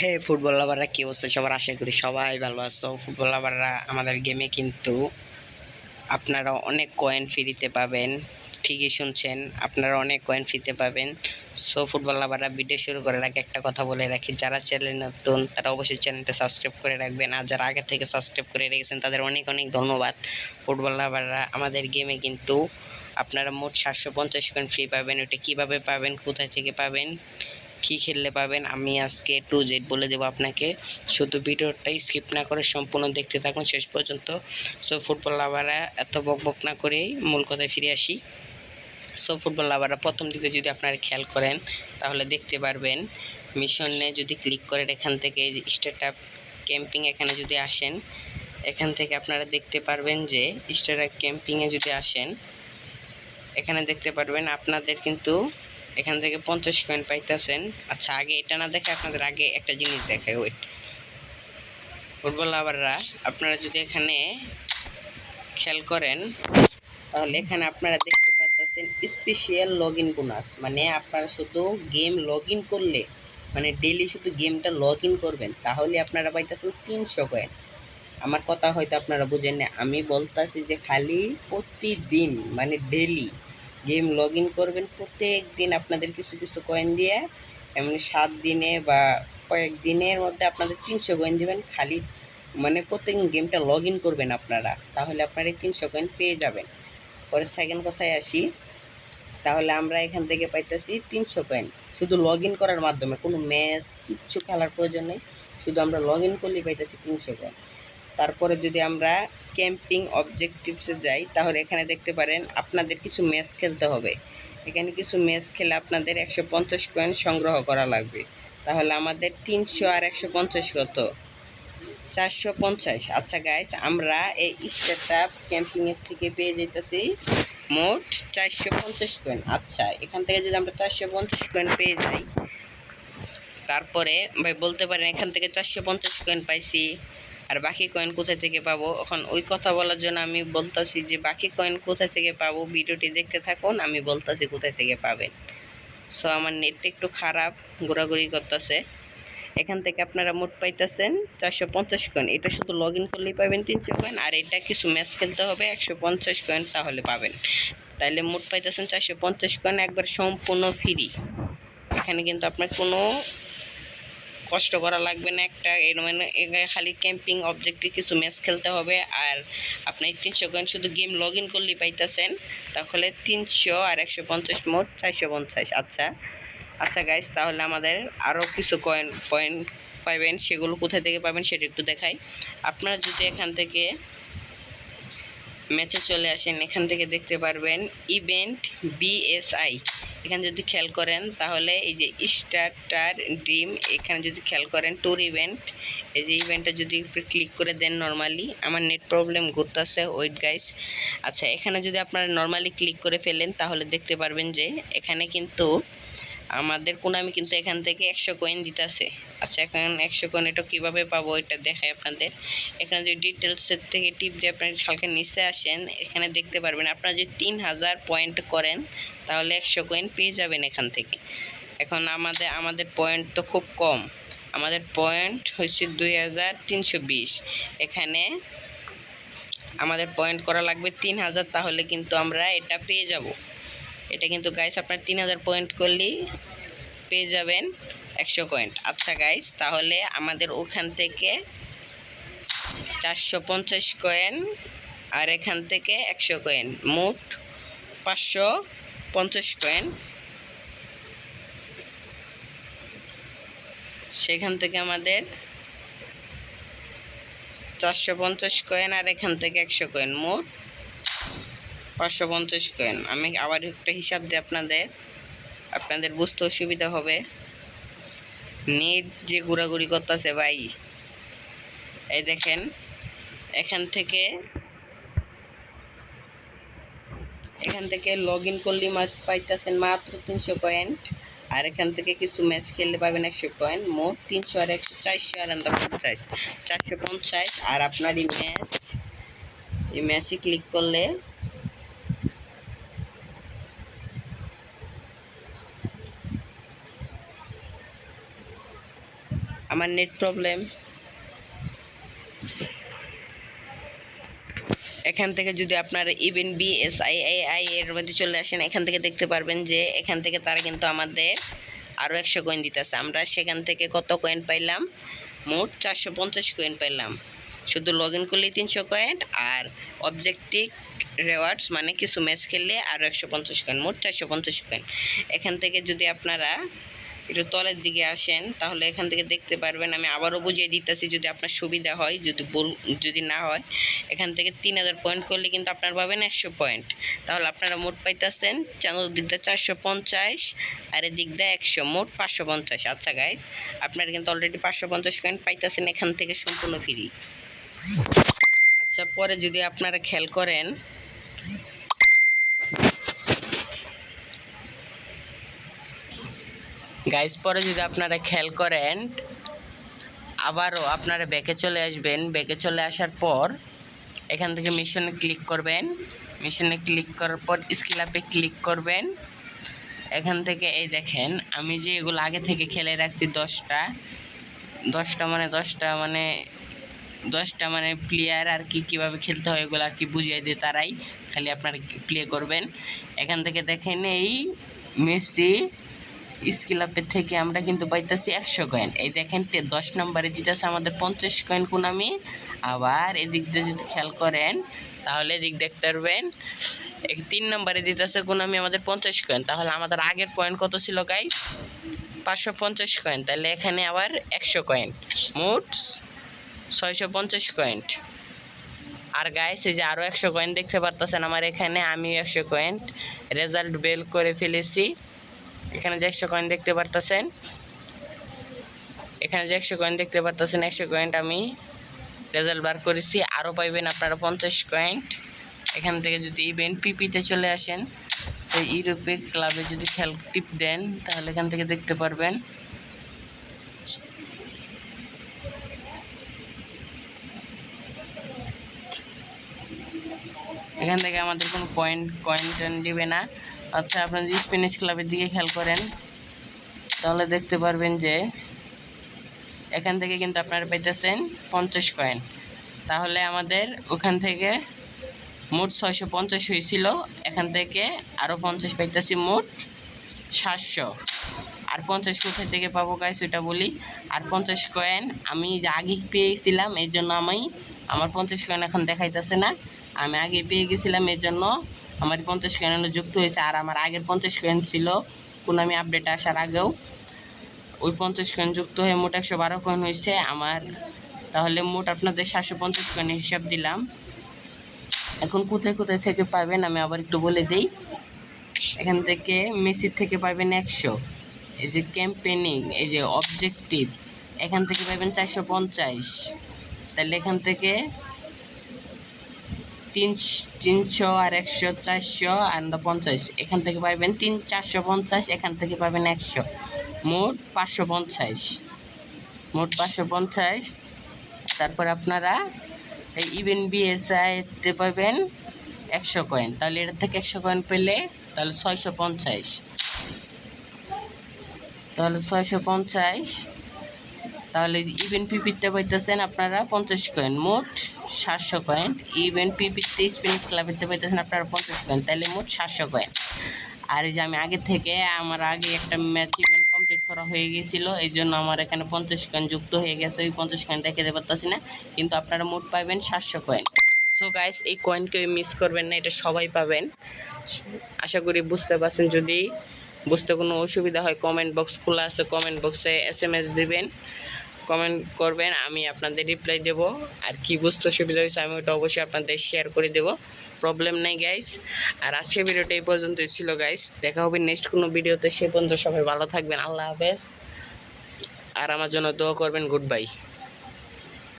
হে football লাভাররা, কী অবস্থা? সবার আশা করি সবাই ভালো আছো। ফুটবল লাভাররা, আমাদের গেমে কিন্তু আপনারা অনেক কয়েন ফ্রিতে পাবেন। ঠিকই শুনছেন, আপনারা অনেক কয়েন ফ্রিতে পাবেন। সো ফুটবল লাভাররা ভিডিও শুরু করার আগে একটা কথা বলে রাখি। যারা চ্যানেল নতুন, তারা অবশ্যই চ্যানেলটা সাবস্ক্রাইব করে রাখবেন। আর যারা আগে থেকে সাবস্ক্রাইব করে রেখেছেন, তাদের অনেক অনেক ধন্যবাদ। ফুটবল লাভাররা, আমাদের গেমে কিন্তু আপনারা মোট সাতশো পঞ্চাশ কয়েন ফ্রি পাবেন। ওটা কীভাবে পাবেন, কোথায় থেকে পাবেন? কী খেললে পাবেন? আমি আজকে টু জেড বলে দেবো আপনাকে। শুধু ভিডিওটাই স্কিপ না করে সম্পূর্ণ দেখতে থাকুন শেষ পর্যন্ত। সো ফুটবল লাভাররা এত বক বক না করেই মূল কথায় ফিরে আসি। সো ফুটবল লাভাররা প্রথম দিকে যদি আপনারা খেয়াল করেন, তাহলে দেখতে পারবেন মিশনে যদি ক্লিক করেন এখান থেকে স্টার্ট আপ ক্যাম্পিং এখানে যদি আসেন, এখান থেকে আপনারা দেখতে পারবেন যে স্টার্ট আপ ক্যাম্পিংয়ে যদি আসেন, এখানে দেখতে পারবেন আপনাদের কিন্তু এখান থেকে পঞ্চাশ কয়েন পাইতেছেন। আচ্ছা আগে এটা না দেখে আপনাদের আগে একটা জিনিস দেখায় ওয়েট ফুটবল লাভাররা, আপনারা যদি এখানে খেয়াল করেন, তাহলে এখানে আপনারা দেখতে পাচ্ছেন স্পেশাল লগ ইন বোনাস মানে আপনারা শুধু গেম লগ ইন করলে মানে ডেলি শুধু গেমটা লগ ইন করবেন, তাহলে আপনারা পাইতেছেন তিনশো কয়েন আমার কথা হয়তো আপনারা বুঝেন না, আমি বলতাছি যে খালি প্রতিদিন মানে ডেলি গেম লগ ইন করবেন প্রত্যেক দিন আপনাদের কিছু কিছু কয়েন দিয়ে, এমনি সাত দিনে বা কয়েক দিনের মধ্যে আপনাদের তিনশো কয়েন দেবেন, খালি মানে প্রত্যেক গেমটা লগ ইন করবেন আপনারা, তাহলে আপনারা এই তিনশো কয়েন পেয়ে যাবেন। পরে সেকেন্ড কথায় আসি, তাহলে আমরা এখান থেকে পাইতেছি তিনশো কয়েন শুধু লগ ইন করার মাধ্যমে, কোনো ম্যাচ কিচ্ছু খেলার প্রয়োজন নেই, শুধু আমরা লগ ইন করলেই পাইতেছি তিনশো কয়েন তারপরে যদি আমরা ক্যাম্পিং অবজেক্টিভসে যাই, তাহলে এখানে দেখতে পারেন আপনাদের কিছু ম্যাচ খেলতে হবে। এখানে কিছু ম্যাচ খেলে আপনাদের একশো পঞ্চাশ কয়েন সংগ্রহ করা লাগবে। তাহলে আমাদের তিনশো আর একশো পঞ্চাশ কত? চারশো পঞ্চাশ। আচ্ছা গাইস আমরা এই স্টার্ট ক্যাম্পিংয়ের থেকে পেয়ে যেতেছি মোট চারশো পঞ্চাশ কয়েন। আচ্ছা এখান থেকে যদি আমরা চারশো পঞ্চাশ কয়েন পেয়ে যাই, তারপরে ভাই বলতে পারেন এখান থেকে চারশো পঞ্চাশ কয়েন পাইছি। আর বাকি কয়েন কোথায় থেকে পাবো? এখন ওই কথা বলার জন্য আমি বলতাছি যে, বাকি কয়েন কোথায় থেকে পাবো? ভিডিওটি দেখতে থাকুন, আমি বলতাছি কোথায় থেকে পাবেন। সো আমার নেটটা একটু খারাপ, ঘোরাঘুরি করতেছে। এখান থেকে আপনারা মোট পাইতেছেন চারশো পঞ্চাশ কয়েন এটা শুধু লগ ইন করলেই পাবেন তিনশো কয়েন আর এটা কিছু ম্যাচ খেলতে হবে, একশো পঞ্চাশ কয়েন তাহলে পাবেন। তাইলে মোট পাইতেছেন চারশো পঞ্চাশ কয়েন একবার সম্পূর্ণ ফ্রি এখানে কিন্তু আপনার কোনো কষ্ট করা লাগবে না একটা, এর মানে খালি ক্যাম্পিং অবজেক্টে কিছু ম্যাচ খেলতে হবে। আর আপনি তিনশো কয়েন শুধু গেম লগ ইন করলে পাইতেছেন, তাহলে তিনশো আর একশো পঞ্চাশ মোট চারশো পঞ্চাশ। আচ্ছা আচ্ছা গাইস তাহলে আমাদের আরও কিছু কয়েন পয়েন্ট পাবেন সেগুলো কোথা থেকে পাবেন সেটা একটু দেখাই। আপনারা যদি এখান থেকে ম্যাচে চলে আসেন, এখান থেকে দেখতে পারবেন ইভেন্ট বিএসআই এখানে যদি খেয়াল করেন, তাহলে এই যে স্টার্টার ড্রিম এখানে যদি খেয়াল করেন ট্যুর ইভেন্ট এই যে ইভেন্টটা যদি ক্লিক করে দেন নর্মালি আমার নেট প্রবলেম ঘুরতেছে ওয়েট গাইস আচ্ছা এখানে যদি আপনারা নর্মালি ক্লিক করে ফেলেন, তাহলে দেখতে পারবেন যে, এখানে কিন্তু আমাদের কোনামি কিন্তু এখান থেকে একশো কয়েন দিতেছে। আচ্ছা এখন একশো কয়েন এটা কীভাবে পাবো এটা দেখাই আপনাদের। এখানে যদি ডিটেলসের থেকে টিপ দিয়ে আপনার হালকা নিচে আসেন, এখানে দেখতে পারবেন আপনারা যদি তিন হাজার পয়েন্ট করেন, তাহলে একশো কয়েন পেয়ে যাবেন এখান থেকে। এখন আমাদের আমাদের পয়েন্ট তো খুব কম। আমাদের পয়েন্ট হচ্ছে দুই হাজার তিনশো বিশ। এখানে আমাদের পয়েন্ট করা লাগবে তিন হাজার, তাহলে কিন্তু আমরা এটা পেয়ে যাব। এটা কিন্তু গাইস আপনার তিন হাজার পয়েন্ট করলেই পেয়ে যাবেন একশো পয়েন্ট আচ্ছা গাইস তাহলে আমাদের ওখান থেকে চারশো পঞ্চাশ কয়েন আর এখান থেকে একশো কয়েন মোট পাঁচশো পঞ্চাশ কয়েন সেখান থেকে আমাদের চারশো পঞ্চাশ কয়েন আর এখান থেকে একশো কয়েন মোট পাঁচশো পঞ্চাশ কয়েন আমি আবার একটা হিসাব দিই আপনাদের। আপনাদের বুঝতে অসুবিধা হবে। নেট যে ঘোরাঘুরি করতেছে ভাই, এই দেখেন, এখান থেকে এখান থেকে লগ ইন করলে পাইতেছেন মাত্র তিনশো পয়েন্ট আর এখান থেকে কিছু ম্যাচ খেললে পাবেন একশো কয়েন মোট তিনশো আর একশো চারশো আর আমরা পঞ্চাশ। চারশো পঞ্চাশ। আর আপনার এই ম্যাচ এই ম্যাচে ক্লিক করলে আমার নেট প্রবলেম। এখান থেকে যদি আপনার even B S I I I এর মধ্যে চলে আসেন, এখান থেকে দেখতে পারবেন যে এখান থেকে তারা কিন্তু আমাদের আরও একশো কয়েন দিতেছে। আমরা সেখান থেকে কত কয়েন পাইলাম? মোট চারশো পঞ্চাশ কয়েন পাইলাম। শুধু লগ ইন করলেই তিনশো কয়েন আর অবজেক্টিভ রেওয়ার্ডস মানে কিছু ম্যাচ খেললে আরও একশো পঞ্চাশ কয়েন মোট চারশো পঞ্চাশ কয়েন এখান থেকে যদি আপনারা একটু তলের দিকে আসেন, তাহলে এখান থেকে দেখতে পারবেন। আমি আবারও বুঝিয়ে দিতেছি যদি আপনার সুবিধা হয়, যদি বল যদি না হয়। এখান থেকে তিন হাজার পয়েন্ট করলে কিন্তু আপনার পাবেন একশো পয়েন্ট তাহলে আপনারা মোট পাইতেছেন দিক দিয়ে চারশো পঞ্চাশ, আর এদিক দিয়ে একশো, মোট পাঁচশো পঞ্চাশ। আচ্ছা গাইস আপনারা কিন্তু অলরেডি পাঁচশো পঞ্চাশ পয়েন্ট পাইতেছেন এখান থেকে সম্পূর্ণ ফ্রি আচ্ছা পরে যদি আপনারা খেয়াল করেন গাইস পরে যদি আপনারা খেয়াল করেন, আবারও আপনারা ব্যাকে চলে আসবেন। ব্যাকে চলে আসার পর এখান থেকে মিশনে ক্লিক করবেন। মিশনে ক্লিক করার পর স্কিল আপে ক্লিক করবেন। এখান থেকে এই দেখেন, আমি যে এগুলো আগে থেকে খেলে রাখছি দশটা দশটা মানে দশটা মানে দশটা মানে প্লেয়ার আর কি কীভাবে খেলতে হয় এগুলো আর কি বুঝিয়ে দিয়ে তারাই। খালি আপনারা প্লে করবেন। এখান থেকে দেখেন এই মেসি স্কিল থেকে আমরা কিন্তু পাইতেছি একশো কয়েন এই দেখেন দশ নম্বরে দিতেছে আমাদের পঞ্চাশ কয়েন কোনামি। আবার এদিক দিয়ে যদি খেয়াল করেন, তাহলে এদিক দেখতে পারবেন তিন নম্বরে দিতেছে কোনামি আমাদের পঞ্চাশ কয়েন তাহলে আমাদের আগের পয়েন্ট কত ছিল গাইস পাঁচশো পঞ্চাশ কয়েন তাহলে এখানে আবার একশো কয়েন মোট ছয়শো পঞ্চাশ কয়েন আর গাইস এই যে আরও একশো কয়েন দেখতে পারতেছেন আমার এখানে আমি একশো কয়েন রেজাল্ট বেল করে ফেলেছি। এখানে যে একশো কয়েন দেখতে পারতেছেন। এখানে যে একশো কয়েন দেখতে পারতেছেন, একশো কয়েন আমি রেজাল্ট বার করেছি। আরও পাইবেন আপনারা পঞ্চাশ কয়েন এখান থেকে যদি ইভেন্ট পিপিতে চলে আসেন, তো ইউরোপে ক্লাবে যদি খেল টিপ দেন, তাহলে এখান থেকে দেখতে পারবেন। এখান থেকে আমাদের কোনো পয়েন্ট কয়েন দিবে না। আচ্ছা আপনারা যদি স্প্যানিশ ক্লাবের দিকে খেয়াল করেন, তাহলে দেখতে পারবেন যে এখান থেকে কিন্তু আপনারা পাইতেছেন পঞ্চাশ কয়েন তাহলে আমাদের ওখান থেকে মোট ছয়শো পঞ্চাশ হয়েছিল, এখান থেকে আরও পঞ্চাশ পাইতেছি মোট সাতশো। আর পঞ্চাশ কোথায় থেকে পাবো গাইস ওইটা বলি। আর পঞ্চাশ কয়েন আমি যে আগে পেয়েছিলাম এই জন্য আমি, আমার পঞ্চাশ কয়েন এখন দেখাইতেছে না। আমি আগে পেয়ে গেছিলাম এই জন্য আমার পঞ্চাশ কয়েন যুক্ত হয়েছে আর আমার আগের পঞ্চাশ কয়েন ছিল কোনো আমি আপডেট আসার আগেও। ওই পঞ্চাশ কয়েন যুক্ত হয়ে মোট একশো বারো কয়েন হয়েছে। আমার তাহলে মোট আপনাদের সাতশো পঞ্চাশ কয়েন হিসাব দিলাম। এখন কোথায় কোথায় থেকে পাবেন আমি আবার একটু বলে দিই। এখান থেকে মেসির থেকে পাবেন একশো। এই যে ক্যাম্পেনিং এই যে অবজেক্টিভ এখান থেকে পাবেন চারশো পঞ্চাশ। তাহলে এখান থেকে তিন তিনশো আর একশো, চারশো আর পঞ্চাশ। এখান থেকে পাবেন তিন, চারশো পঞ্চাশ, এখান থেকে পাবেন একশো। মোট পাঁচশো পঞ্চাশ। মোট পাঁচশো পঞ্চাশ। তারপর আপনারা এই ইভেন বিএসআইতে পাবেন একশো কয়েন তাহলে এটা থেকে একশো কয়েন পেলে তাহলে ছয়শো পঞ্চাশ। তাহলে ছয়শো পঞ্চাশ। তাহলে ইভেন পিপিতে পাইতেছেন আপনারা পঞ্চাশ কয়েন মোট সাতশো কয়েন ইভেন পিপিতে স্পেনিশ ক্লাবেতে পাইতেছেন আপনারা পঞ্চাশ কয়েন তাহলে মোট সাতশো কয়েন আর এই যে আমি আগে থেকে, আমার আগে একটা ম্যাচ ইভেন্ট কমপ্লিট করা হয়ে গিয়েছিল এই জন্য আমার এখানে পঞ্চাশ কয়েন যুক্ত হয়ে গেছে, ওই পঞ্চাশ কয়েন দেখাতে পারতেছি না, কিন্তু আপনারা মোট পাবেন সাতশো কয়েন সো গাইস এই কয়েন কেউ মিস করবেন না, এটা সবাই পাবেন। আশা করি বুঝতে পারছেন, যদি বুঝতে কোনো অসুবিধা হয় কমেন্ট বক্স খোলা আছে কমেন্ট বক্সে এস এম এস দেবেন। কমেন্ট করবেন, আমি আপনাদের রিপ্লাই দেব। আর কি বুঝতে সুবিধা হয়েছে, আমি ওটা অবশ্যই আপনাদের শেয়ার করে দেব। প্রবলেম নেই গাইস আর আজকের ভিডিওটা এই পর্যন্তই ছিল গাইস দেখা হবে নেক্সট কোনো ভিডিওতে। সে পর্যন্ত সবাই ভালো থাকবেন। আল্লাহ হাফেজ। আর আমার জন্য দোয়া করবেন। Good bye